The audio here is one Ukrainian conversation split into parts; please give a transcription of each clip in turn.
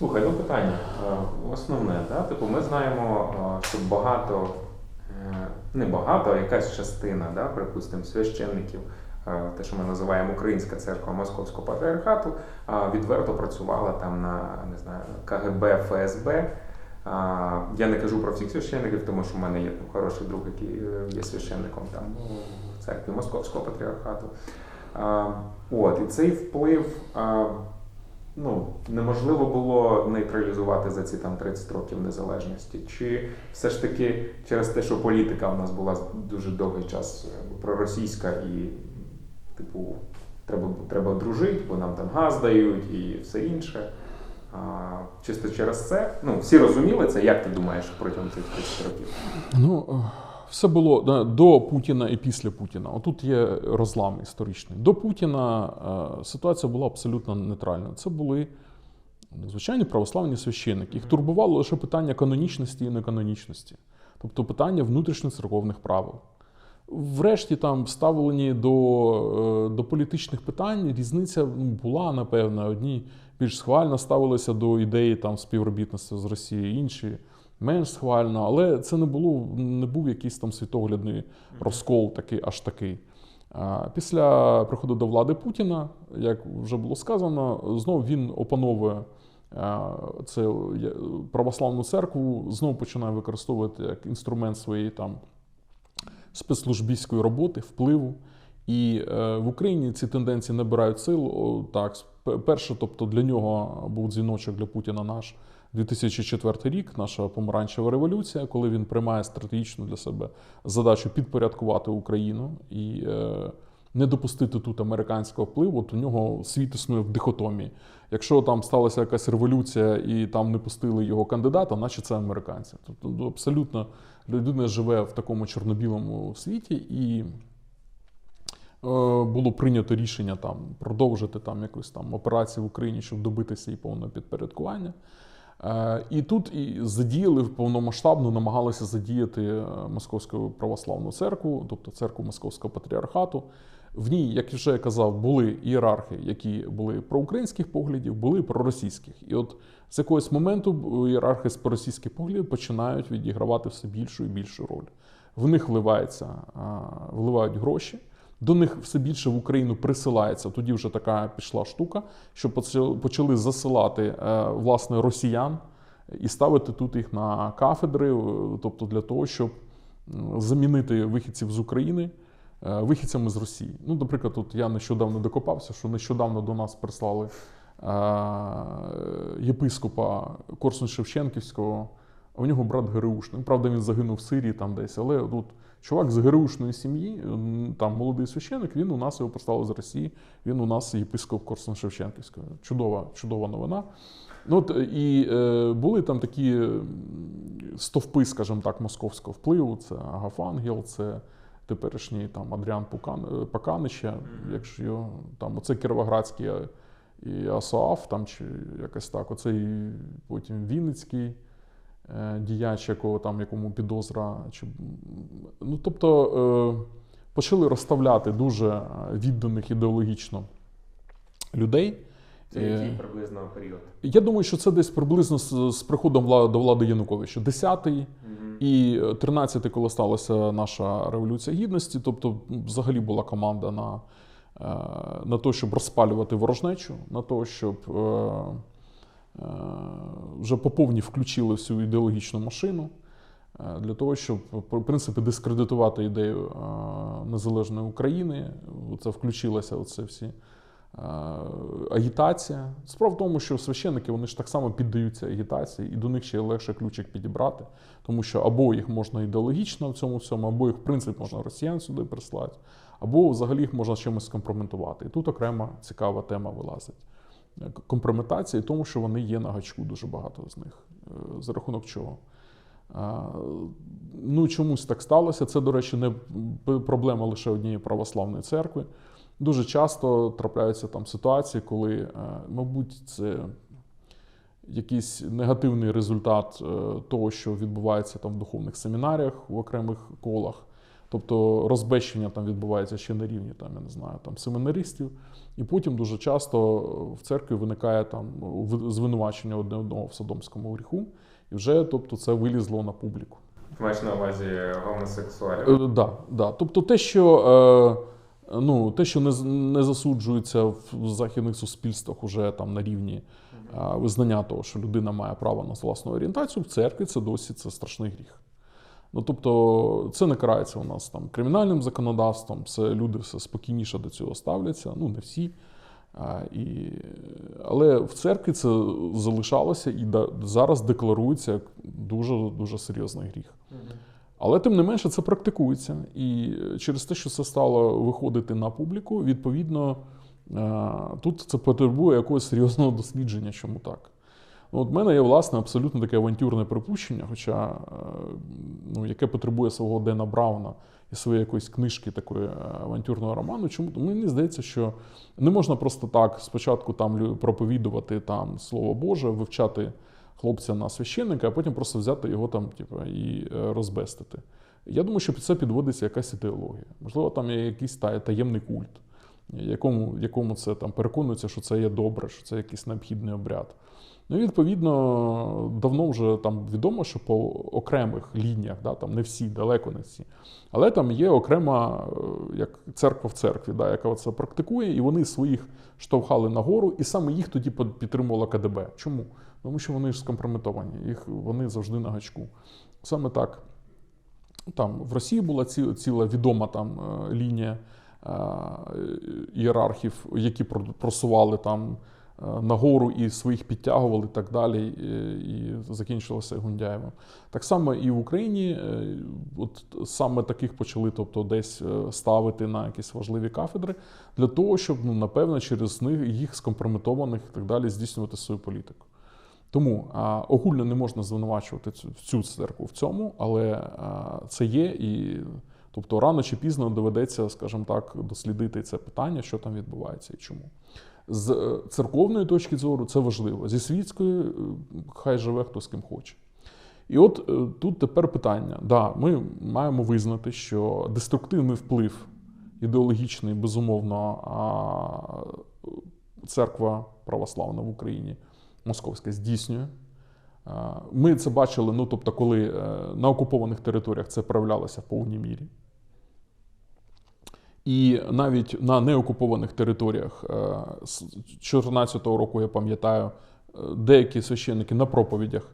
Слухай, ну питання е, основне, да? типу, ми знаємо, е, що багато, е, не багато, а якась частина, да, припустимо, священників, те, що ми називаємо Українська церква Московського патріархату, відверто працювала там на не знаю, КГБ, ФСБ. Я не кажу про всіх священників, тому що в мене є хороший друг, який є священником там в церкві Московського патріархату. От, і цей вплив ну, неможливо було нейтралізувати за ці там 30 років незалежності. Чи все ж таки через те, що політика в нас була дуже довгий час е, проросійська і, типу, треба, треба дружити, бо нам там газ дають і все інше. А, чисто через це. Ну, всі розуміли це, як ти думаєш, протягом цих 30 років? Ну, все було до Путіна і після Путіна. Отут є розлам історичний. До Путіна е, ситуація була абсолютно нейтральною. Це були звичайні православні священники. Їх турбувало лише питання канонічності і неканонічності, тобто питання внутрішньоцерковних правил. Врешті там ставлені до, е, до політичних питань різниця ну, була, напевно. Одні більш схвально ставилися до ідеї там, співробітництва з Росією, інші менш схвально, але це не було не був якийсь там світоглядний розкол такий, аж такий. Після приходу до влади Путіна, як вже було сказано, знову він опановує це православну церкву, знову починає використовувати як інструмент своєї там спецслужбістської роботи, впливу. І е, в Україні ці тенденції набирають сил. Так, перше, тобто для нього був дзвіночок для Путіна наш 2004 рік, наша помаранчева революція, коли він приймає стратегічну для себе задачу підпорядкувати Україну і е, не допустити тут американського впливу. От у нього світ існує в дихотомії. Якщо там сталася якась революція і там не пустили його кандидата, наче це американці. Тобто ну, абсолютно людина живе в такому чорно-білому світі і е, було прийнято рішення там продовжити там якусь там операцію в Україні, щоб добитися і повного підпорядкування. Е, І тут і задіяли повномасштабно, намагалися задіяти е, Московську православну церкву, тобто церкву Московського патріархату. В ній, як вже казав, були ієрархи, які були проукраїнських поглядів, були проросійських. І от з якогось моменту ієрархи з проросійських поглядів починають відігравати все більшу і більшу роль. В них вливається, вливають гроші. До них все більше в Україну присилається. Тоді вже така пішла штука, що почали засилати е, власне росіян і ставити тут їх на кафедри, е, тобто для того, щоб замінити вихідців з України е, вихідцями з Росії. Ну, наприклад, тут я нещодавно докопався, що нещодавно до нас прислали єпископа Корсун-Шевченківського. а У нього брат ГРУшник. Правда, він загинув в Сирії там десь, але тут чувак з ГРУшної сім'ї, там молодий священик, він у нас його прислали з Росії, він у нас єпископ Корсун-Шевченківського. Чудова, чудова новина. Ну, от, і е, були там такі стовпи, скажімо так, московського впливу. Це Агафангел, це теперішній там Адріан Пукан, е, Паканича, якщо його там оце Кіровоградський е, і Асоаф, там чи якось так. Оцей потім Вінницький е, діяч, якого там якому підозра. Чи, ну, тобто е, почали розставляти дуже е, відданих ідеологічно людей. Це Е, який приблизно період? Я думаю, що це десь приблизно з, з приходом до влади Януковича. 10-й і 13-й, коли сталася наша революція гідності. Тобто, взагалі була команда на, е, на те, щоб розпалювати ворожнечу, на те, щоб е, е, вже по повній включили всю ідеологічну машину. е, Для того, щоб в принципі дискредитувати ідею е, незалежної України, це включилося оце всі е, агітація. Справа в тому, що священники вони ж так само піддаються агітації, і до них ще легше ключик підібрати, тому що або їх можна ідеологічно в цьому всьому, або їх в принципі можна росіян сюди прислати, або взагалі їх можна чимось скомпрометувати. І тут окрема цікава тема вилазить. Компрометація, тому що вони є на гачку дуже багато з них. Е, За рахунок чого? Ну, чомусь так сталося. Це, до речі, не проблема лише однієї православної церкви. Дуже часто трапляються там ситуації, коли, е, мабуть, це якийсь негативний результат е, того, що відбувається там в духовних семінаріях в окремих колах. Тобто розбещення там відбувається ще на рівні там, я не знаю, там семинаристів. І потім дуже часто в церкві виникає там звинувачення одне одного в содомському гріху, і вже тобто, це вилізло на публіку. Маєш на увазі гомосексуалів. Е, да, да. Тобто те, що, е, ну, те, що не, не засуджується в західних суспільствах уже там на рівні е, визнання того, що людина має право на власну орієнтацію, в церкві це досі це страшний гріх. Ну, тобто, це не карається у нас там кримінальним законодавством, це люди все спокійніше до цього ставляться, ну не всі. А, і, але в церкві це залишалося і да, зараз декларується як дуже дуже серйозний гріх. Але тим не менше це практикується. І через те, що це стало виходити на публіку, відповідно, тут це потребує якогось серйозного дослідження, чому так. Ну, От мене є власне абсолютно таке авантюрне припущення, хоча е, ну, яке потребує свого Дена Брауна і своєї якоїсь книжки такої е, авантюрного роману. Чому? Мені здається, що не можна просто так спочатку там проповідувати там Слово Боже, вивчати хлопця на священника, а потім просто взяти його там, типу, і е, розбестити. Я думаю, що під це підводиться якась ідеологія. Можливо, там є якийсь таємний культ, якому, якому це там переконується, що це є добре, що це якийсь необхідний обряд. Ну, і, відповідно, давно вже там відомо, що по окремих лініях, да, там не всі, далеко не всі, але там є окрема е, як церква в церкві, да, яка це практикує, і вони своїх штовхали нагору, і саме їх тоді підтримувала КДБ. Чому? Тому що вони ж скомпрометовані, їх вони завжди на гачку. Саме так. Там в Росії була ці, ціла відома там е, лінія ієрархів, які просували там е, нагору і своїх підтягували і так далі, і, закінчилося Гундяєвим. Так само і в Україні, е, от саме таких почали, тобто десь е, ставити на якісь важливі кафедри для того, щоб ну напевно через них їх скомпрометованих і так далі здійснювати свою політику. Тому а, огульно не можна звинувачувати цю, цю церкву в цьому, але а, це є, і тобто рано чи пізно доведеться, скажімо так, дослідити це питання, що там відбувається і чому. З е, церковної точки зору це важливо. Зі світської е, хай живе хто з ким хоче. І от е, тут тепер питання: да, ми маємо визнати, що деструктивний вплив ідеологічний, безумовно, церква православна в Україні московська здійснює. Ми це бачили, ну тобто, коли е, на окупованих територіях це проявлялося в повній мірі. І навіть на неокупованих територіях е, з 2014 року, я пам'ятаю, е, деякі священники на проповідях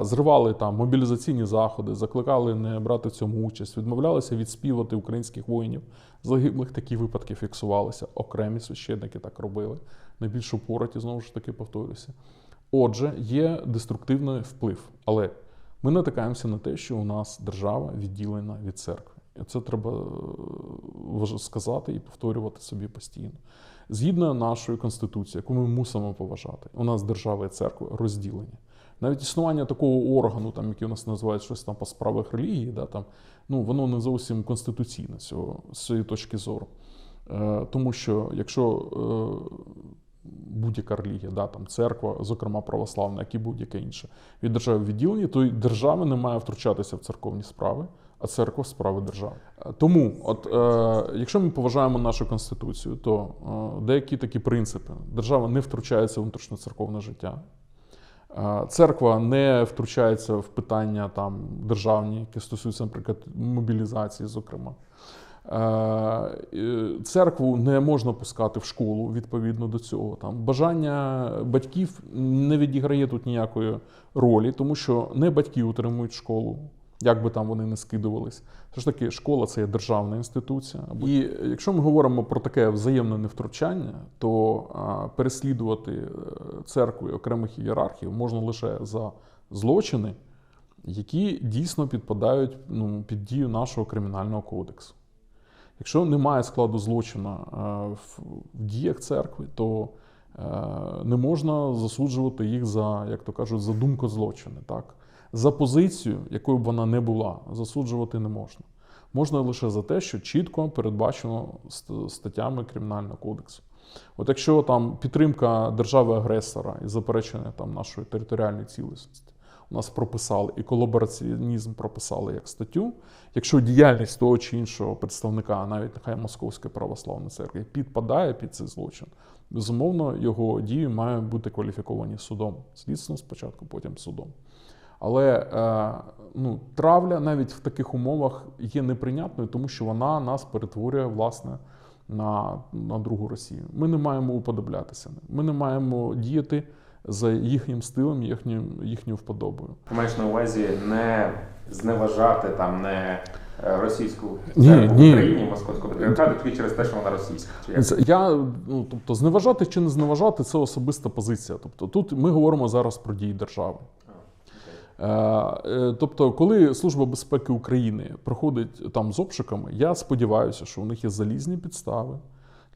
зривали там мобілізаційні заходи, закликали не брати в цьому участь, відмовлялися відспівати українських воїнів. Загиблих такі випадки фіксувалися. Окремі священники так робили. Найбільш упороті, знову ж таки, повторюся. Отже, є деструктивний вплив, але ми натикаємося на те, що у нас держава відділена від церкви. І це треба е, сказати і повторювати собі постійно. Згідно нашої конституції, яку ми мусимо поважати, у нас держава і церква розділені. Навіть існування такого органу, там, який у нас називають щось там по справах релігії, да, там, ну, воно не зовсім конституційне з цієї точки зору. Е, тому що якщо е, будь-яка релігія, да, там церква, зокрема православна, як і будь-яка інша, від держави відділені, то й держава не має втручатися в церковні справи, а церква справи держави. Е, Тому, от е, якщо ми поважаємо нашу конституцію, то е, деякі такі принципи: держава не втручається в внутрішньоцерковне життя. Е, Церква не втручається в питання там державні, які стосуються, наприклад, мобілізації, зокрема. Е, е, Церкву не можна пускати в школу відповідно до цього. Там бажання батьків не відіграє тут ніякої ролі, тому що не батьки утримують школу, як би там вони не скидувались. Все ж таки, школа це є державна інституція. І якщо ми говоримо про таке взаємне невтручання, то переслідувати е, церкву і окремих ієрархів можна лише за злочини, які дійсно підпадають ну, під дію нашого кримінального кодексу. Якщо немає складу злочину е, в, діях церкви, то е, не можна засуджувати їх за, як то кажуть, за думку злочини. Так? За позицію, якою б вона не була, засуджувати не можна. Можна лише за те, що чітко передбачено статтями Кримінального кодексу. От якщо там підтримка держави-агресора і заперечення там нашої територіальної цілісності, у нас прописали і колабораціонізм прописали як статтю. Якщо діяльність того чи іншого представника, навіть нехай Московської православної церкви, підпадає під цей злочин, безумовно, його дії мають бути кваліфіковані судом. Слідством спочатку, потім судом. Але е, ну, травля навіть в таких умовах є неприйнятною, тому що вона нас перетворює власне на, на другу Росію. Ми не маємо уподоблятися. Ми не маємо діяти за їхнім стилем, їхнім, їхньою вподобою. Ти маєш на увазі не зневажати там не е, російську Ні, в Україні, московську патріархату, тільки через те, що вона російська. Чи? Це Я ну тобто зневажати чи не зневажати це особиста позиція. Тобто тут ми говоримо зараз про дії держави. А. Е, е, Тобто, коли Служба безпеки України проходить там з обшуками, я сподіваюся, що у них є залізні підстави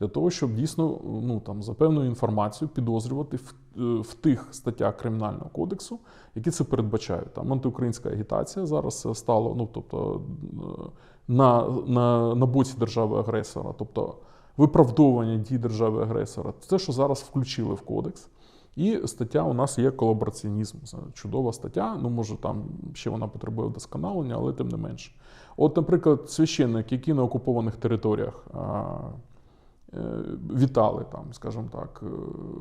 для того, щоб дійсно ну там за певною інформацією підозрювати в, е, в тих статтях кримінального кодексу, які це передбачають. Там антиукраїнська агітація зараз е, стало, ну тобто е, на, на, на боці держави-агресора, тобто виправдовування дій держави-агресора, це, що зараз включили в кодекс. І стаття у нас є колабораціонізм. Чудова стаття. Ну, може, там ще вона потребує вдосконалення, але тим не менше. От, наприклад, священник, які на окупованих територіях вітали там, скажімо так, е,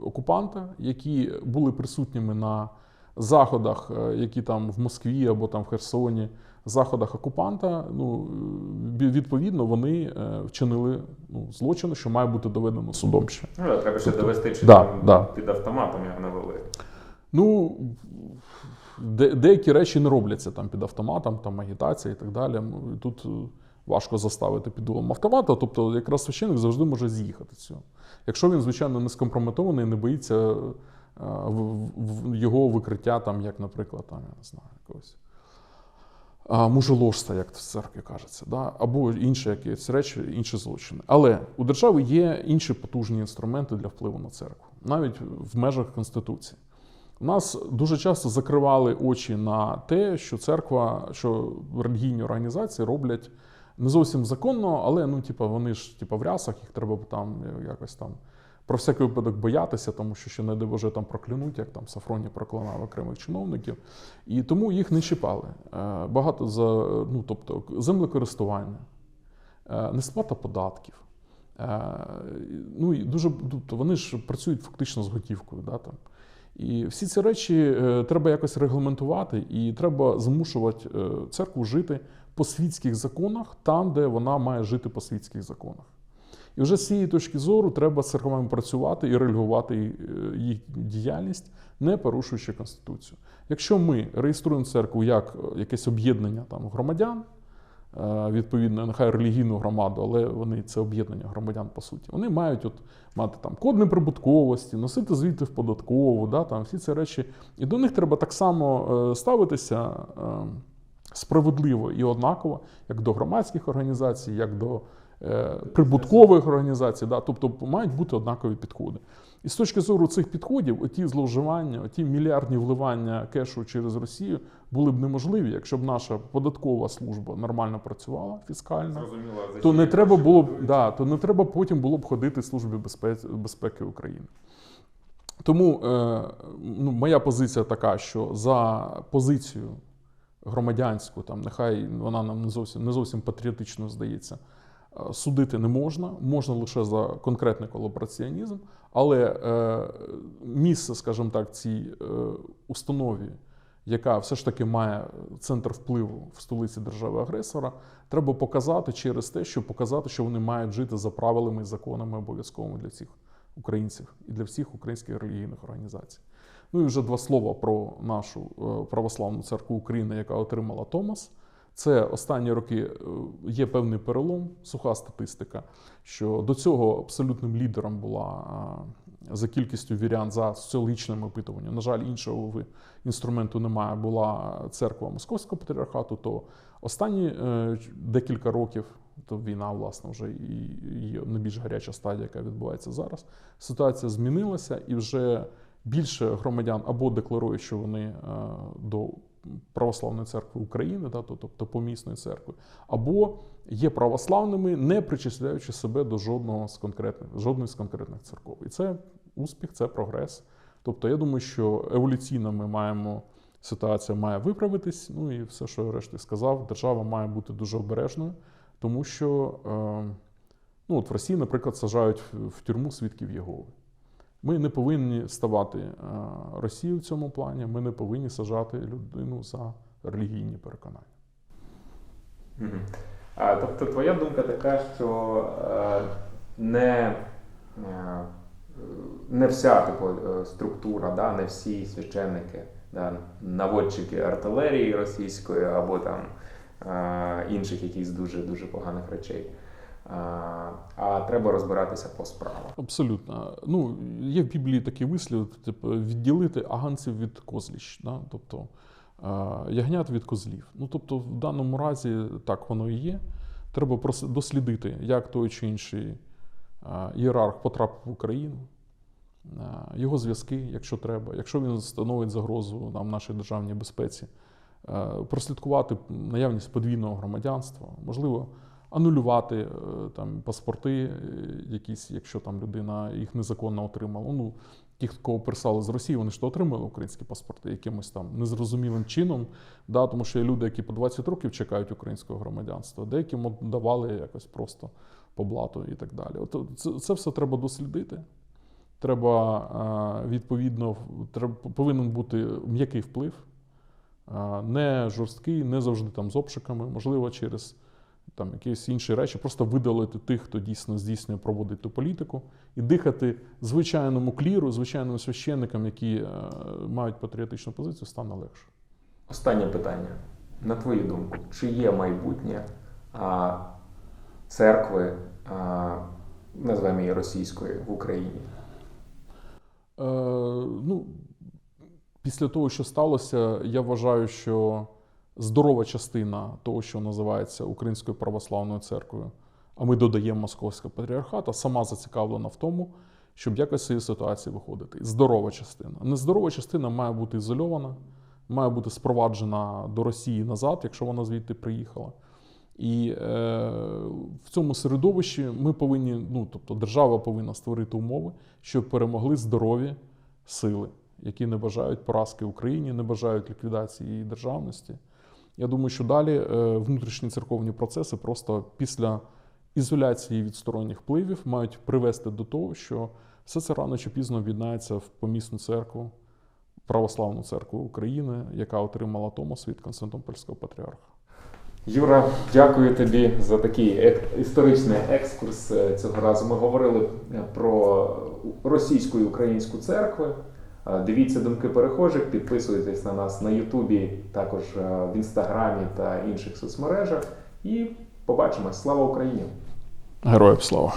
окупанта, які були присутніми на заходах, е, які там в Москві або там в Херсоні, заходах окупанта, ну е, відповідно, вони е, вчинили ну, злочин, що має бути доведено судом ще. Ну, да, треба ще Тобто- довести, чи Да, там да. під автоматом його навели. Ну, де, деякі речі не робляться там під автоматом, там агітація і так далі. Ну, Тут е, важко заставити під дулом автомата. Тобто, якраз священник завжди може з'їхати цього. Якщо він, звичайно, не скомпрометований, не боїться е, його викриття, там, як, наприклад, там, я не знаю, якогось. А, як в церкві кажеться, да? або інші якісь речі, інші злочини. Але у держави є інші потужні інструменти для впливу на церкву, навіть в межах Конституції. У нас дуже часто закривали очі на те, що церква, що релігійні організації роблять не зовсім законно, але ну, типа, вони ж типа, в рясах, їх треба там якось там про всякий випадок боятися, тому що ще не дай Боже там проклянуть, як там Сафроні проклинав окремих чиновників. І тому їх не чіпали. Е, Багато за ну, тобто, землекористування, е, несплата податків. Е, Ну, і дуже, тобто вони ж працюють фактично з готівкою. Да, там. І всі ці речі е, треба якось регламентувати, і треба змушувати е, церкву жити по світських законах там, де вона має жити по світських законах. І вже з цієї точки зору треба церквами працювати і реагувати е, їх діяльність, не порушуючи Конституцію. Якщо ми реєструємо церкву як е, якесь об'єднання там, громадян, е, відповідно, нехай релігійну громаду, але вони це об'єднання громадян по суті. Вони мають от мати там код неприбутковості, носити звіти в податкову, да, там всі ці речі. І до них треба так само ставитися е, справедливо і однаково, як до громадських організацій, як до е, прибуткових організацій. Да, тобто мають бути однакові підходи. І з точки зору цих підходів, оті зловживання, оті мільярдні вливання кешу через Росію були б неможливі, якщо б наша податкова служба нормально працювала фіскально то не треба було б да, то не треба потім було б ходити Службі безпеки, безпеки України. Тому е, ну, моя позиція така, що за позицію громадянську, там нехай вона нам не зовсім не зовсім патріотично здається, е, судити не можна, можна лише за конкретний колабораціонізм, але е, місце, скажімо так, цій е, установі, яка все ж таки має центр впливу в столиці держави-агресора, треба показати через те, щоб показати, що вони мають жити за правилами і законами обов'язковими для всіх українців і для всіх українських релігійних організацій. Ну і вже два слова про нашу е, православну церкву України, яка отримала Томас. Це останні роки е, є певний перелом, суха статистика, що до цього абсолютним лідером була е, за кількістю вірян за соціологічним опитуванням. На жаль, іншого інструменту немає. Була церква Московського патріархату. То останні декілька років, то війна, власне, вже і найбільш гаряча стадія, яка відбувається зараз. Ситуація змінилася, і вже більше громадян або декларують, що вони е, до православної церкви України, да, то- тобто помісної церкви, або є православними, не причисляючи себе до жодного з конкретних, жодної з конкретних церков. І це успіх, це прогрес. Тобто, я думаю, що еволюційно ми маємо ситуація має виправитись. Ну і все, що я решті сказав, держава має бути дуже обережною, тому що е, ну, от в Росії, наприклад, сажають в тюрму свідків Єгови. Ми не повинні ставати е, Росію в цьому плані, ми не повинні сажати людину за релігійні переконання. Тобто, твоя думка така, що е, не, е, не вся типу, структура, да, не всі священники, да, наводчики артилерії російської або там інших якихось дуже дуже поганих речей. А, а треба розбиратися по справах. Абсолютно. Ну, є в Біблії такий вислів, типу, відділити аганців від козліщ, да? тобто е, ягнят від козлів. Ну, тобто, в даному разі так воно і є. Треба дослідити, як той чи інший е, ієрарх потрапив в Україну, е, його зв'язки, якщо треба, якщо він становить загрозу нам, нашій державній безпеці, е, прослідкувати наявність подвійного громадянства, можливо, анулювати е, там паспорти, е, якісь, якщо там людина їх незаконно отримала. Ну, ті, кого прислали з Росії, вони ж то отримали українські паспорти якимось там незрозумілим чином. Да, тому що є люди, які по 20 років чекають українського громадянства, деяким давали якось просто по блату і так далі. От це, це все треба дослідити. Треба е, відповідно, треба, повинен бути м'який вплив, не жорсткий, не завжди там з обшуками, можливо, через там якісь інші речі, просто видалити тих, хто дійсно здійснює, проводить ту політику, і дихати звичайному кліру, звичайним священникам, які е, мають патріотичну позицію, стане легше. Останнє питання. На твою думку, чи є майбутнє а, церкви, а, називаємо її російської, в Україні? Е, ну, після того, що сталося, я вважаю, що здорова частина того, що називається Українською православною церквою, а ми додаємо Московського патріархата, сама зацікавлена в тому, щоб якось з цієї ситуації виходити. Здорова частина. Нездорова частина має бути ізольована, має бути спроваджена до Росії назад, якщо вона звідти приїхала. І е, в цьому середовищі ми повинні, ну тобто держава повинна створити умови, щоб перемогли здорові сили, які не бажають поразки Україні, не бажають ліквідації її державності. Я думаю, що далі е, внутрішні церковні процеси просто після ізоляції від сторонніх впливів мають привести до того, що все це рано чи пізно об'єднається в помісну церкву, православну церкву України, яка отримала Томос від Константинопольського патріарха. Юра, дякую тобі за такий історичний екскурс. Е, Цього разу ми говорили е, про російську і українську церкви. Е, Дивіться думки перехожих, підписуйтесь на нас на Ютубі, також е, в інстаграмі та інших соцмережах. І побачимось. Слава Україні! Героям слава!